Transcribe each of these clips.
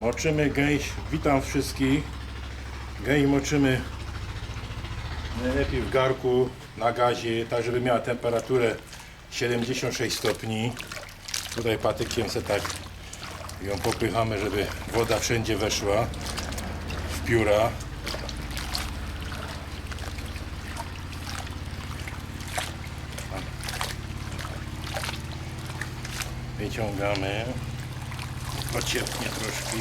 Moczymy gęś, witam wszystkich. Gęś moczymy najlepiej w garku na gazie, tak żeby miała temperaturę 76 stopni. Tutaj patykiem se tak ją popychamy, żeby woda wszędzie weszła w pióra. Wyciągamy. Ociepnie troszkę.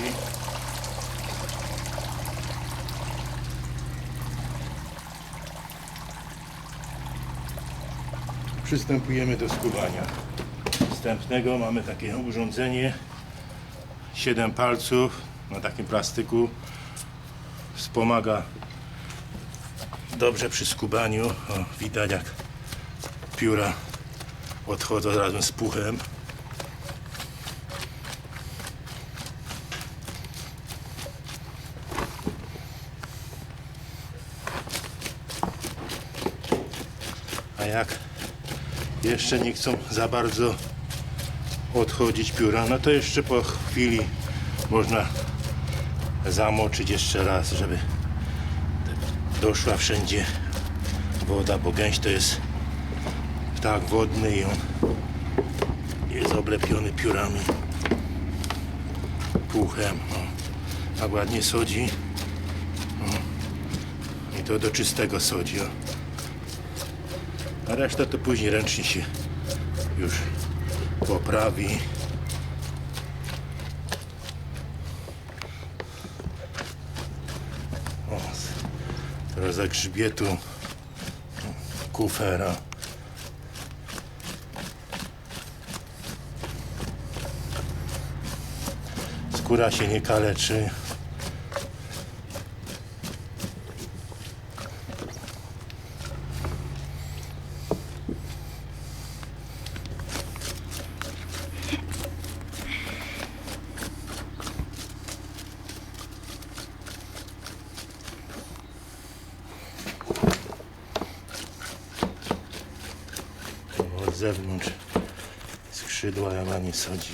Przystępujemy do skubania. Wstępnego mamy takie urządzenie 7 palców na takim plastyku. Wspomaga dobrze przy skubaniu. O, widać jak pióra odchodzą razem z puchem. Jak jeszcze nie chcą za bardzo odchodzić pióra, no to jeszcze po chwili można zamoczyć jeszcze raz, żeby doszła wszędzie woda, bo gęś to jest ptak wodny i on jest oblepiony piórami, puchem. O, tak ładnie sodzi. O, I to do czystego sodzi. O. A reszta to później ręcznie się już poprawi. O, teraz za grzbietu kufera. Skóra się nie kaleczy. O, od zewnątrz skrzydła jama nie sodzi.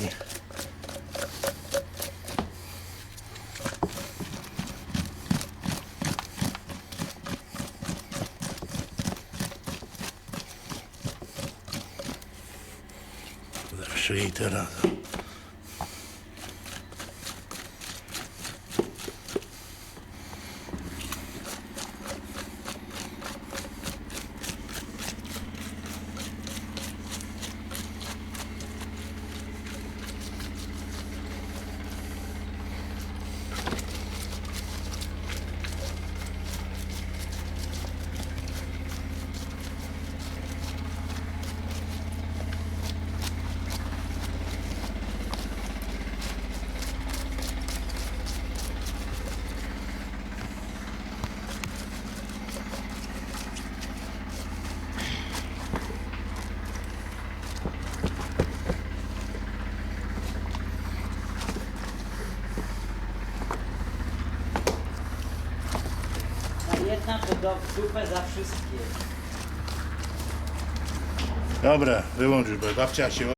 Zawsze jej teraz. Jedna to do dupę za wszystkie. Dobra, wyłączysz, bo babcia się